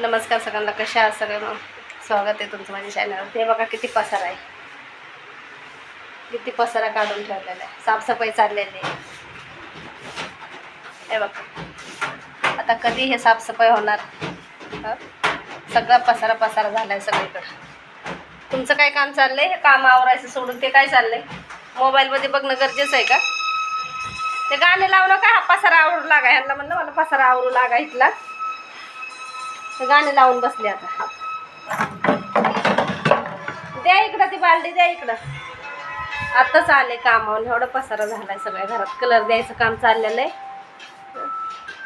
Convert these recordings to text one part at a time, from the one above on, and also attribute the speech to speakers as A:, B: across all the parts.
A: नमस्कार सगळ्यांना कशा आहात सगळ्यांना? मग स्वागत आहे तुमचं माझ्या चॅनलवर ते बघा किती पसारा आहे. किती पसारा काढून ठेवलेला आहे. साफसफाई चाललेली आहे. हे बघा. आता कधी हे साफसफाई होणार? हं? सगळा पसारा पसारा झाला आहे सगळीकडं. तुमचं काय काम चाललंय? हे काम आवरायचं सोडून ते काय चाललंय? मोबाईलमध्ये बघणं गरजेचं आहे का? ते गाणे लावणं का? हा पसारा आवरू लागा. ह्यांना म्हणलं मला पसारा आवरू लागा इथला. गाणे लावून बसले आता. द्या इकडं ती बालडी द्या इकडं. आत्ताच आले कामावून. एवढा पसारा झालाय सगळ्या घरात. कलर द्यायचं काम चाललेलं आहे.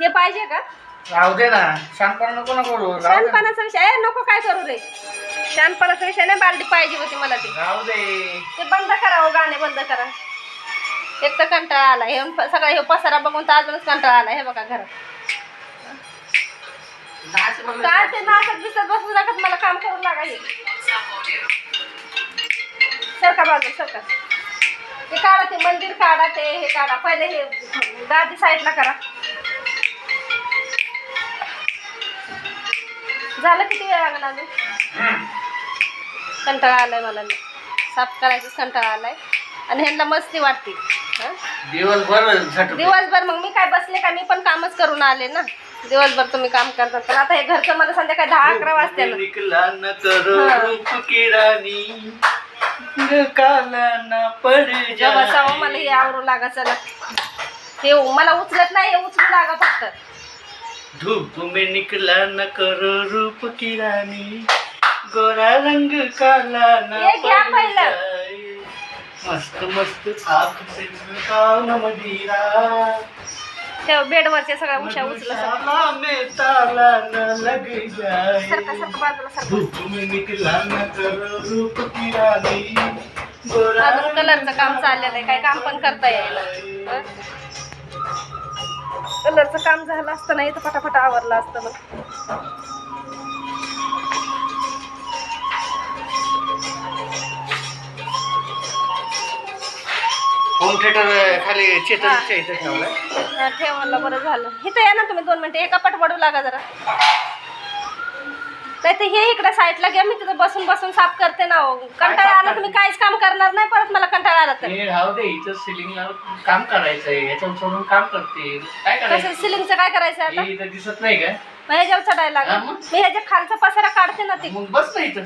A: हे पाहिजे का?
B: राहू दे ना. शानपणा नको ना करू. राहू दे ना.
A: शहाणपणाचा विषय. नको काय करू रे. शहाणपणाचा विषय नाही बालडी पाहिजे होती मला ती.
B: राहू दे.
A: ते बंद करा हो गाणे बंद करा. एक तर कंटाळा आला. हे प- सगळा हे पसारा बघून तर अजूनच कंटाळा आला. हे बघा घरात. काय ते नाचत दिसत बसू लागत मला काम करू लागा हे. सरका बाजू सरका ते काढा ते मंदिर काढा ते हे काढा. पहिले हे गादी साईडला करा. झालं किती वेळ लागला अजून. कंटाळा आलाय मला. साफ करायचं कंटाळा आलाय. आणि ह्यांना मस्ती वाटते.
B: दिवसभर.
A: दिवसभर मग मी काय बसले का? मी पण कामच करून आले ना. दिवसभर तुम्ही काम करतात पण आता हे घरचं मला संध्याकाळी दहा अकरा वाजते ना
B: निकला न कर
A: हा.
B: रूप ग काला न पड
A: जेव्हा बसावं मला हे आवरू लागा चला. हे मला उचलत नाही हे उचलू लागा फक्त.
B: धूप में निकला न कर रूप की रानी गोरा रंग काला न
A: ये घ्या
B: पड
A: पहिलं.
B: मस्त मस्त
A: त्या बेडवरच्या सगळ्या उशा उचलत अजून कलरचं काम चाललेलं आहे काय काम पण करता येईल हं? कलरचं काम झालं असतं नाही तर पटापट आवरलं असतं मग.
B: होम थिएटर खाली चेतनच्या इथं ठेवलंय.
A: हा, ठेवायला बरं झालं. इथं या ना तुम्ही दोन मिनिटं. एका पट वडू लागा जरा. नाही तर हे इकडे साईडला घ्या. मी तिथं बसून बसून साफ करते ना हो. कंटाळा आला तुम्ही काहीच काम करणार नाही. परत मला कंटाळा आला तर.
B: हे राहू दे इथं सिलिंगला काम करायचंय. याच्यावर सोडून काम करते. काय
A: कसं
B: करायचं?
A: सिलिंगचं काय करायचं आता?
B: हे इथं दिसत नाही का?
A: मग ह्याच्यावर चढायला
B: हा,
A: लागेल.
B: मग?
A: मी ह्याच्या खालचा पसारा काढते ना ती.
B: मग बस ना इथं.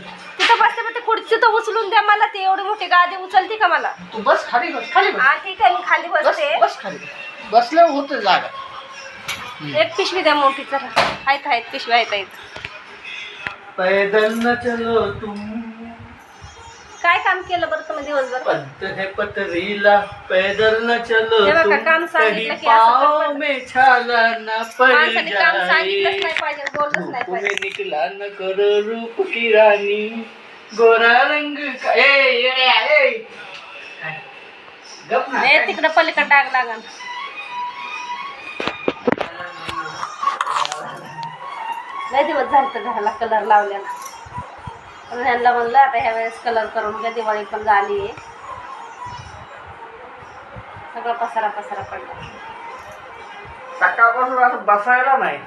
A: तिथं बसते पण ती खुर्ची तर उचलून द्या मला ती एवढी मोठी गादी उचलती का मला?
B: तू बस खाली बस खाली बस.
A: हा ठीक आहे मी खाली
B: बस
A: बसते.
B: बस खाली बस. बसल्यावर होतं जागा.
A: एक पिशवी द्या मोठी तर आहेत आहेत पिशवी आहेत आहेत.
B: पैदल न चलो तुम
A: काय काम केलं बरं तुम्ही दिवसभर?
B: है पतरीला पैदल न चलो तुम
A: काम सांगितलं
B: कहीं
A: की असं
B: पाँव
A: पटपट.
B: में छाला न पड़
A: माणसाने काम सांगितलंच
B: जाए
A: नाही पाहिजे बोललंच नाही
B: निकला न करो रूप की रानी गोरा रंग का ए येड्या, ए! गप ना
A: हे तिकडं पलीकडे डाग लागा लय दिवस झाले तर घराला कलर लावलेला पण ह्यांना म्हणलं आता ह्या वेळेस कलर करून घ्या दिवाळी पण झाली आहे. सगळं पसारा पसारा पडला.
B: सकाळपासून असं बसायला नाही.